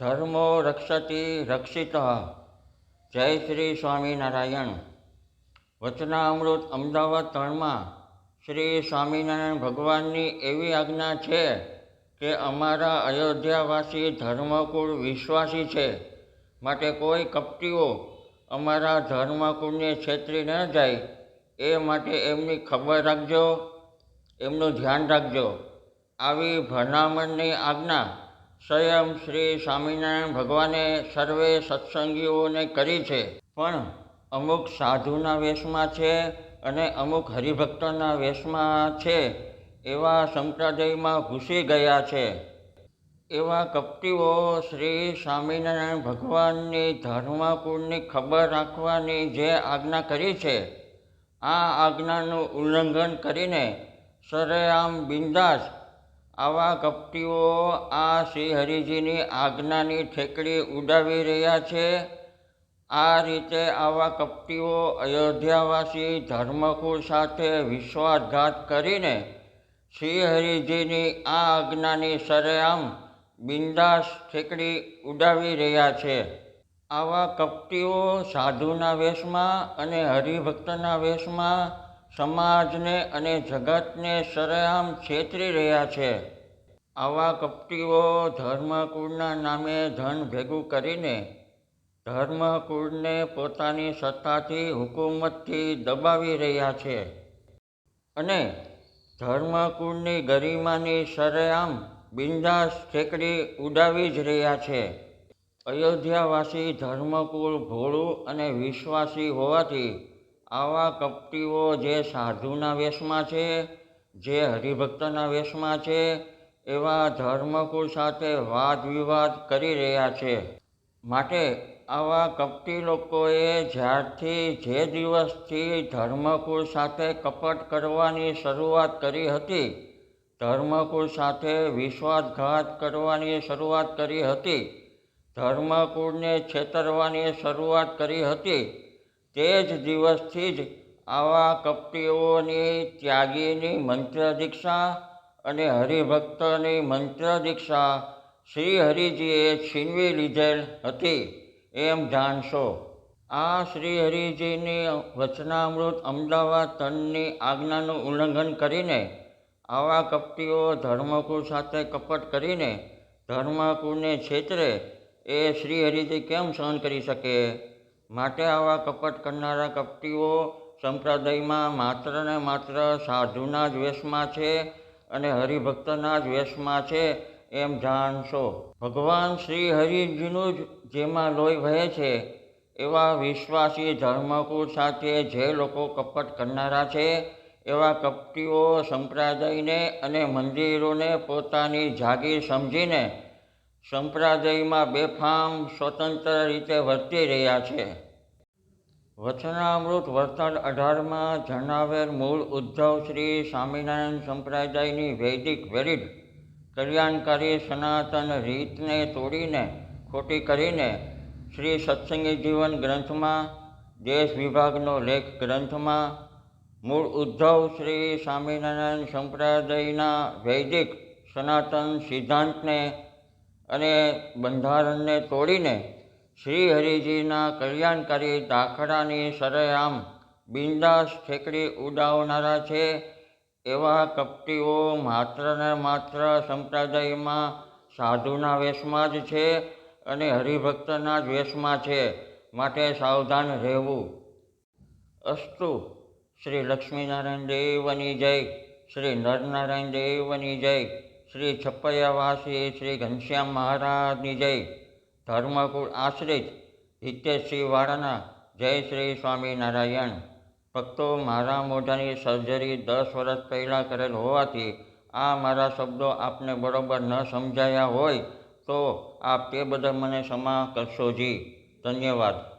ધર્મો રક્ષતી રક્ષિત। જય શ્રી સ્વામિનારાયણ। વચનામૃત અમદાવાદ ત્રણમાં શ્રી સ્વામિનારાયણ ભગવાનની એવી આજ્ઞા છે કે અમારા અયોધ્યાવાસી ધર્મકુળ વિશ્વાસી છે। માટે કોઈ કપટીઓ અમારા ધર્મકુળને છેતરી ન જાય, એ માટે એમની ખબર રાખજો, એમનું ધ્યાન રાખજો। આવી ભલામણની આજ્ઞા સ્વયં શ્રી સ્વામિનારાયણ ભગવાને સર્વે સત્સંગીઓને કરી છે. પણ અમુક સાધુના વેશમાં છે અને અમુક હરિભક્તોના વેશમાં છે. એવા સંપ્રદાયમાં ઘૂસી ગયા છે. એવા કપટીઓ શ્રી સ્વામિનારાયણ ભગવાનની ધર્મકુળની ખબર રાખવાની જે આજ્ઞા કરી છે, આ આજ્ઞાનું ઉલ્લંઘન કરીને સરેઆમ બિંદાસ આવા કપટીઓ આ શ્રી હરિજીની આજ્ઞાની ઠેકડી ઉડાવી રહ્યા છે. આ રીતે આવા કપટીઓ અયોધ્યાવાસી ધર્મકુળ સાથે વિશ્વાસઘાત કરીને શ્રી હરિજીની આ આજ્ઞાની સરેઆમ બિંદાસ ઠેકડી ઉડાવી રહ્યા છે. આવા કપટીઓ સાધુના વેશમાં અને હરિભક્તના વેશમાં સમાજને અને જગતને સરેઆમ છેતરી રહ્યા છે. આવા કપટીઓ ધર્મકુળના નામે ધન ભેગું કરીને ધર્મકુળને પોતાની સત્તાથી, હુકુમતથી દબાવી રહ્યા છે. અને ધર્મકુળની ગરિમાની સરેઆમ બિંદાસ ઠેકડી ઉડાવી જ રહ્યા છે. અયોધ્યાવાસી ધર્મકુળ ભોળું અને વિશ્વાસી હોવાથી આવા કપટીઓ જે સાધુના વેશમાં છે, જે હરિભક્તના વેશમાં છે, એવા ધર્મકુળ સાથે વાદ વિવાદ કરી રહ્યા છે. માટે આવા કપટી લોકોએ જ્યારથી જે દિવસથી ધર્મકુળ સાથે કપટ કરવાની શરૂઆત કરી હતી, ધર્મકુળ સાથે વિશ્વાસઘાત કરવાની શરૂઆત કરી હતી, ધર્મકુળને છેતરવાની શરૂઆત કરી હતી તે જ દિવસથી જ આવા કપટીઓની ત્યાગીની મંત્ર દીક્ષા અને હરિભક્તની મંત્ર દીક્ષા શ્રી હરિજીએ છીનવી લીધેલ હતી, એમ જાણશો. આ શ્રી હરિજીની વચનામૃત અમદાવાદ તનની આજ્ઞાનું ઉલ્લંઘન કરીને, આવા કપટીઓ ધર્મકુળ સાથે કપટ કરીને, ધર્મકુળને છેતરે, એ શ્રી હરિજી કેમ સહન કરી શકે? માટે આવા કપટ કરનારા કપટીઓ સંપ્રદાયમાં માત્ર ને માત્ર સાધુના જ વેશમાં છે અને હરિભક્તના જ વેશમાં છે એમ જાણશો. ભગવાન શ્રી હરિજીનું જ જેમાં લોહી વહે છે એવા વિશ્વાસી ધર્મકુળ સાથે જે લોકો કપટ કરનારા છે, એવા કપટીઓ સંપ્રદાયને અને મંદિરોને પોતાની જાગીર સમજીને સંપ્રદાયમાં બેફામ સ્વતંત્ર રીતે વર્તી રહ્યા છે. વચનામૃત વર્તન અઢારમાં જણાવેલ મૂળ ઉદ્ધવ શ્રી સ્વામિનારાયણ સંપ્રદાયની વૈદિક વેરિડ કલ્યાણકારી સનાતન રીતને તોડીને ખોટી કરીને શ્રી સત્સંગી જીવન ગ્રંથમાં, દેશ વિભાગનો લેખ ગ્રંથમાં, મૂળ ઉદ્ધવ શ્રી સ્વામિનારાયણ સંપ્રદાયના વૈદિક સનાતન સિદ્ધાંતને અને બંધારણને તોડીને શ્રી હરિજીના કલ્યાણકારી દાખલાની સરેઆમ બિંદાસ ઠેકડી ઉડાવનારા છે, એવા કપટીઓ માત્ર ને માત્ર સંપ્રદાયમાં સાધુના વેશમાં જ છે અને હરિભક્તના જ વેશમાં છે માટે સાવધાન રહેવું. અસ્તુ, શ્રી લક્ષ્મીનારાયણ દેવની જય, શ્રી નરનારાયણ દેવની જય. શ્રી છપૈયાવાસી શ્રી ઘનશ્યામ મહારાજની જય. ધર્મકુળ આશ્રિત હિતેશસિંહ વાળાના જય શ્રી સ્વામિનારાયણ. ભક્તો, મારા મોઢાની સર્જરી દસ વર્ષ પહેલાં કરેલ હોવાથી આ મારા શબ્દો આપને બરોબર ન સમજાયા હોય તો આપ તે બદલ મને ક્ષમા કરશો જી. ધન્યવાદ.